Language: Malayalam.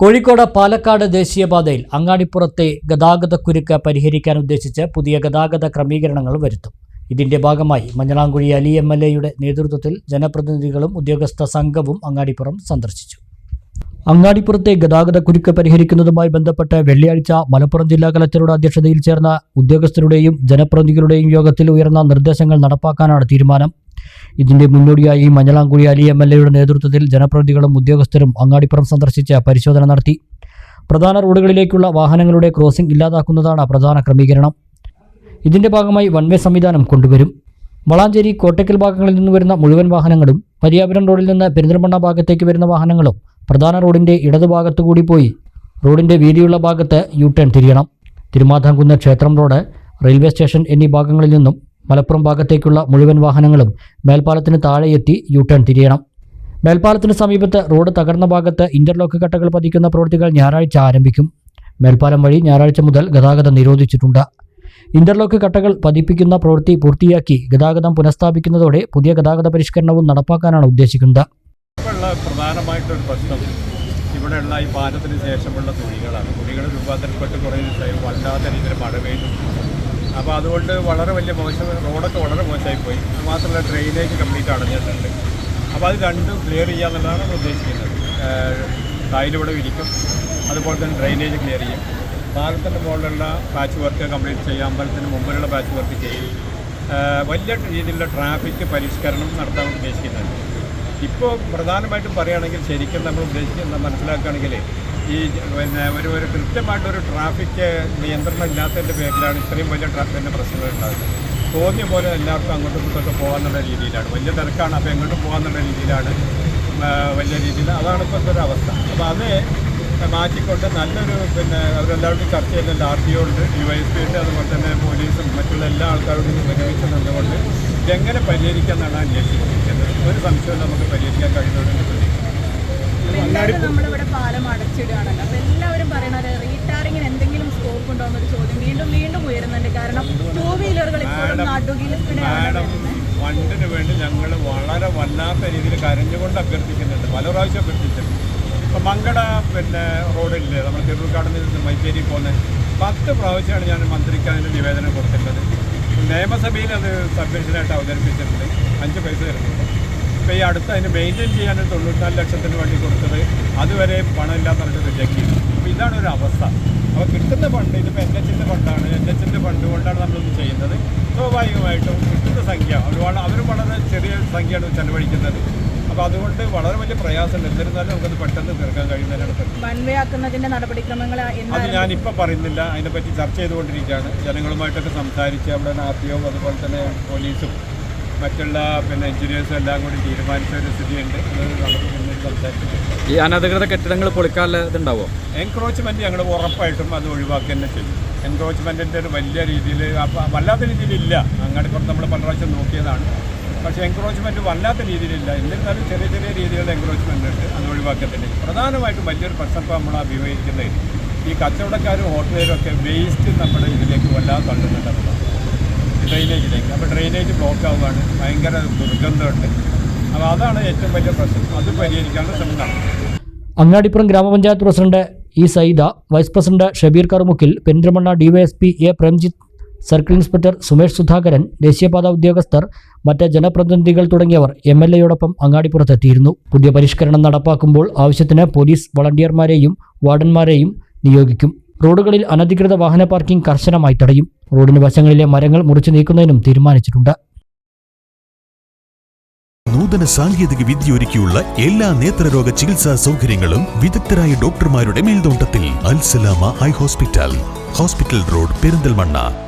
കോഴിക്കോട് പാലക്കാട് ദേശീയപാതയിൽ അങ്ങാടിപ്പുറത്തെ ഗതാഗതക്കുരുക്ക് പരിഹരിക്കാൻ ഉദ്ദേശിച്ച് പുതിയ ഗതാഗത ക്രമീകരണങ്ങൾ വരുത്തും. ഇതിന്റെ ഭാഗമായി മഞ്ഞളാംകുഴി അലി എം എൽ എയുടെ നേതൃത്വത്തിൽ ജനപ്രതിനിധികളും ഉദ്യോഗസ്ഥ സംഘവും അങ്ങാടിപ്പുറം സന്ദർശിച്ചു. അങ്ങാടിപ്പുറത്തെ ഗതാഗത കുരുക്ക് പരിഹരിക്കുന്നതുമായി ബന്ധപ്പെട്ട് വെള്ളിയാഴ്ച മലപ്പുറം ജില്ലാ കലക്ടറുടെ അധ്യക്ഷതയിൽ ചേർന്ന ഉദ്യോഗസ്ഥരുടെയും ജനപ്രതിനിധികളുടെയും യോഗത്തിൽ ഉയർന്ന നിർദ്ദേശങ്ങൾ നടപ്പാക്കാനാണ് തീരുമാനം. ഇതിന്റെ മുന്നോടിയായി മഞ്ഞളാംകുഴി അലി എം എൽ എയുടെ നേതൃത്വത്തിൽ ജനപ്രതിനിധികളും ഉദ്യോഗസ്ഥരും അങ്ങാടിപ്പുറം സന്ദർശിച്ച് പരിശോധന നടത്തി. പ്രധാന റോഡുകളിലേക്കുള്ള വാഹനങ്ങളുടെ ക്രോസിംഗ് ഇല്ലാതാക്കുന്നതാണ് പ്രധാന ക്രമീകരണം. ഇതിന്റെ ഭാഗമായി വൺവേ സംവിധാനം കൊണ്ടുവരും. വളാഞ്ചേരി കോട്ടയ്ക്കൽ ഭാഗങ്ങളിൽ നിന്ന് വരുന്ന മുഴുവൻ വാഹനങ്ങളും പരിയാപുരം റോഡിൽ നിന്ന് പെരിന്തൽമണ്ണ ഭാഗത്തേക്ക് വരുന്ന വാഹനങ്ങളും പ്രധാന റോഡിന്റെ ഇടതുഭാഗത്തു കൂടി പോയി. റോഡിന്റെ വീതിയുള്ള ഭാഗത്ത് യു ടേൺ തിരിയണം. തിരുമാധാംകുന്ന് ക്ഷേത്രം റോഡ് റെയിൽവേ സ്റ്റേഷൻ എന്നീ ഭാഗങ്ങളിൽ നിന്നും മലപ്പുറം ഭാഗത്തേക്കുള്ള മുഴുവൻ വാഹനങ്ങളും മേൽപ്പാലത്തിന് താഴെയെത്തി യു ടേൺ തിരിയണം. മേൽപ്പാലത്തിന് സമീപത്ത് റോഡ് തകർന്ന ഭാഗത്ത് ഇന്റർലോക്ക് കട്ടകൾ പതിക്കുന്ന പ്രവൃത്തികൾ ഞായറാഴ്ച ആരംഭിക്കും. മേൽപ്പാലം വഴി ഞായറാഴ്ച മുതൽ ഗതാഗതം നിരോധിച്ചിട്ടുണ്ട്. ഇന്റർലോക്ക് കട്ടകൾ പതിപ്പിക്കുന്ന പ്രവൃത്തി പൂർത്തിയാക്കി ഗതാഗതം പുനഃസ്ഥാപിക്കുന്നതോടെ പുതിയ ഗതാഗത പരിഷ്കരണവും നടപ്പാക്കാനാണ് ഉദ്ദേശിക്കുന്നത്. പ്രധാനമായിട്ടൊരു പ്രശ്നം ഇവിടെയുള്ള ഈ പാലത്തിന് ശേഷമുള്ള തുണികളാണ്. തുണികൾ രൂപാന്തരപ്പെട്ട് കുറേ വല്ലാത്ത രീതിയിൽ മഴ പെയ്തു. അപ്പോൾ അതുകൊണ്ട് വളരെ വലിയ മോശം റോഡൊക്കെ വളരെ മോശമായി പോയി. അത് മാത്രമല്ല ഡ്രെയിനേജ് കംപ്ലീറ്റ് അടഞ്ഞിട്ടുണ്ട്. അപ്പോൾ അത് രണ്ടും ക്ലിയർ ചെയ്യുക എന്നുള്ളതാണ് നമ്മൾ ഉദ്ദേശിക്കുന്നത്. ടൈലിവിടെ വിരിക്കും അതുപോലെ തന്നെ ഡ്രെയിനേജ് ക്ലിയർ ചെയ്യും. പാലത്തിന്റെ മുകളിലുള്ള പാച്ച് വർക്ക് കംപ്ലീറ്റ് ചെയ്യും. അമ്പലത്തിന് മുമ്പിലുള്ള പാച്ച് വർക്ക് ചെയ്യും. വലിയ രീതിയിലുള്ള ട്രാഫിക് പരിഷ്കരണം നടത്താൻ ഉദ്ദേശിക്കുന്നുണ്ട്. ഇപ്പോൾ പ്രധാനമായിട്ടും പറയുകയാണെങ്കിൽ ശരിക്കും നമ്മൾ ഉദ്ദേശിക്കുന്ന മനസ്സിലാക്കുകയാണെങ്കിൽ ഈ പിന്നെ ഒരു ഒരു കൃത്യമായിട്ട് ഒരു ട്രാഫിക് നിയന്ത്രണം ഇല്ലാത്തതിന്റെ പേരിലാണ് ഇത്രയും വലിയ ട്രാഫിക്കിന്റെ പ്രശ്നങ്ങൾ ഉണ്ടാകുന്നത്. തോന്നിയ പോലെ എല്ലാവർക്കും അങ്ങോട്ടും ഇങ്ങോട്ടൊക്കെ പോകാമെന്നുള്ള രീതിയിലാണ്. വലിയ തിരക്കാണ് അപ്പോൾ എങ്ങോട്ടും പോകാമെന്നുള്ള രീതിയിലാണ് വലിയ രീതിയിൽ. അതാണ് ഇപ്പോഴത്തെ ഒരു അവസ്ഥ. അപ്പോൾ അത് മാറ്റിക്കൊണ്ട് നല്ലൊരു പിന്നെ അവരെല്ലാവരും ചർച്ച ചെയ്യുന്നുണ്ട് ആർ ടി ഒ ഉണ്ട് വൈ എസ് പി ഉണ്ട് അതുപോലെ തന്നെ പോലീസും മറ്റുള്ള എല്ലാ ആൾക്കാരോടും ഒരുമിച്ച് നിന്നുകൊണ്ട് ഇതെങ്ങനെ പരിഹരിക്കാം എന്നാണ് അന്വേഷിക്കുന്നത്. ഒരു സംശയവും നമുക്ക് പരിഹരിക്കാൻ പ്രതീക്ഷിക്കുന്നു എന്തായാലും നമ്മളിവിടെ പാലം അടച്ചിടുകയാണല്ലോ. അപ്പൊ എല്ലാവരും പറയുന്നത് റീടാറിങ്ങിന് എന്തെങ്കിലും സ്കോപ്പ് ഉണ്ടോ എന്നൊരു ചോദ്യം വീണ്ടും വീണ്ടും ഉയരുന്നുണ്ട്. കാരണം ടൂ വീലറുകൾ ഇപ്പോഴും ഫണ്ടിന് വേണ്ടി ഞങ്ങൾ വളരെ വല്ലാത്ത രീതിയിൽ കരഞ്ഞുകൊണ്ട് അഭ്യർത്ഥിക്കുന്നുണ്ട്. പല പ്രാവശ്യം അഭ്യർത്ഥിച്ചിട്ടുണ്ട്. ഇപ്പം മങ്കട പിന്നെ റോഡില്ലേ നമ്മൾ തിരുവക്കാട് നിന്ന് മൈസേരി പോകുന്ന പത്ത് പ്രാവശ്യമാണ് ഞാൻ മന്ത്രിക്ക് അതിന് നിവേദനം കൊടുത്തിട്ടുള്ളത്. നിയമസഭയിൽ അത് സബ്മിഷനായിട്ട് അവതരിപ്പിച്ചിട്ടുണ്ട്. അഞ്ച് പൈസ തരുന്നുണ്ട്. ഇപ്പോൾ ഈ അടുത്ത് അതിന് മെയിന്റെയിൻ ചെയ്യാൻ തൊണ്ണൂറ്റിനാല് ലക്ഷത്തിന് വേണ്ടി കൊടുത്തത് അതുവരെ പണമില്ലാന്ന് പറഞ്ഞിട്ട് റിജക്ട് ചെയ്തു. അപ്പോൾ ഇതാണ് ഒരു അവസ്ഥ. അപ്പോൾ കിട്ടുന്ന ഫണ്ട് ഇതിപ്പോൾ എൻ എച്ചിന്റെ ഫണ്ടാണ് എൻ എച്ചിന്റെ ഫണ്ട് കൊണ്ടാണ് നമ്മളിത് ചെയ്യുന്നത്. സ്വാഭാവികമായിട്ടും കിട്ടുന്ന സംഖ്യ ഒരുപാട് അവർ വളരെ ചെറിയ സംഖ്യയാണ് ചെലവഴിക്കുന്നത്. അപ്പോൾ അതുകൊണ്ട് വളരെ വലിയ പ്രയാസമുണ്ട്. എന്നിരുന്നാലും നമുക്കത് പെട്ടെന്ന് തീർക്കാൻ കഴിയുന്നതിനാണ് ആക്കുന്നതിന്റെ നടപടിക്രമങ്ങൾ അത് ഞാനിപ്പോൾ പറയുന്നില്ല. അതിനെപ്പറ്റി ചർച്ച ചെയ്തുകൊണ്ടിരിക്കുകയാണ്. ജനങ്ങളുമായിട്ടൊക്കെ സംസാരിച്ച് അവിടെ ആർ ടി ഒ അതുപോലെ തന്നെ പോലീസും മറ്റുള്ള പിന്നെ എഞ്ചിനീയേഴ്സും എല്ലാം കൂടി തീരുമാനിച്ച ഒരു സ്ഥിതിയുണ്ട്. അത് നമുക്ക് മുന്നിൽ സംസാരിച്ചിട്ടുണ്ട് ഈ അനധികൃത കെട്ടിടങ്ങൾ പൊളിക്കാനുള്ള ഇതുണ്ടാവോ? എൻക്രോച്ച്മെന്റ് ഞങ്ങൾ ഉറപ്പായിട്ടും അത് ഒഴിവാക്കി തന്നെ ചെയ്യും. എൻക്രോച്ച്മെന്റിന്റെ ഒരു വലിയ രീതിയിൽ വല്ലാത്ത രീതിയിലില്ല. അങ്ങാടിപ്പുറത്ത് നമ്മൾ പല പ്രാവശ്യം നോക്കിയതാണ്. പക്ഷേ എൻക്രോച്ച്മെന്റ് വല്ലാത്ത രീതിയിലില്ല. എന്നിരുന്നാലും ചെറിയ ചെറിയ രീതിയിലുള്ള എൻക്രോച്ച്മെന്റ് ഉണ്ട്. അത് ഒഴിവാക്കി തന്നെ പ്രധാനമായിട്ടും വലിയൊരു പ്രശ്നം ഇപ്പോൾ നമ്മൾ അഭിമുഖീകരിക്കുന്നത്. ഈ കച്ചവടക്കാരും ഹോട്ടലുകാരും ഒക്കെ വേസ്റ്റ് നമ്മുടെ ഇതിലേക്ക് വല്ലാതെ തള്ളുന്നുണ്ടെന്നുള്ളതാണ് ഡ്രെയിനേജിലേക്ക്. അപ്പോൾ ഡ്രെയിനേജ് ബ്ലോക്ക് ആവുകയാണ് ഭയങ്കര ദുർഗന്ധമുണ്ട്. അപ്പോൾ അതാണ് ഏറ്റവും വലിയ പ്രശ്നം. അത് പരിഹരിക്കാനുള്ള ശ്രമം. നടത്തുന്നത് അങ്ങാടിപ്പുറം ഗ്രാമപഞ്ചായത്ത് president E Saida vice president Shabeer Karumukkil Perinthalmanna DYSP A Premjith circle inspector Sumesh Sudhakaran ദേശീയപാത ഉദ്യോഗസ്ഥർ മറ്റ് ജനപ്രതിനിധികൾ തുടങ്ങിയവർ എം എൽ എയോടൊപ്പം അങ്ങാടിപ്പുറത്തെത്തിയിരുന്നു. പുതിയ പരിഷ്കരണം നടപ്പാക്കുമ്പോൾ ആവശ്യത്തിന് പോലീസ് വളണ്ടിയർമാരെയും വാർഡന്മാരെയും നിയോഗിക്കും. റോഡുകളിൽ അനധികൃത വാഹന പാർക്കിംഗ് കർശനമായി തടയും. റോഡിന് വശങ്ങളിലെ മരങ്ങൾ മുറിച്ചു നീക്കുന്നതിനും തീരുമാനിച്ചിട്ടുണ്ട്. നൂതന സാങ്കേതിക വിദ്യ ഒരുക്കിയുള്ള എല്ലാ നേത്രരോഗ ചികിത്സാ സൗകര്യങ്ങളും വിദഗ്ധരായ ഡോക്ടർമാരുടെ മേൽനോട്ടത്തിൽ Al Salama eye hospital. Hospital road Perinthalmanna.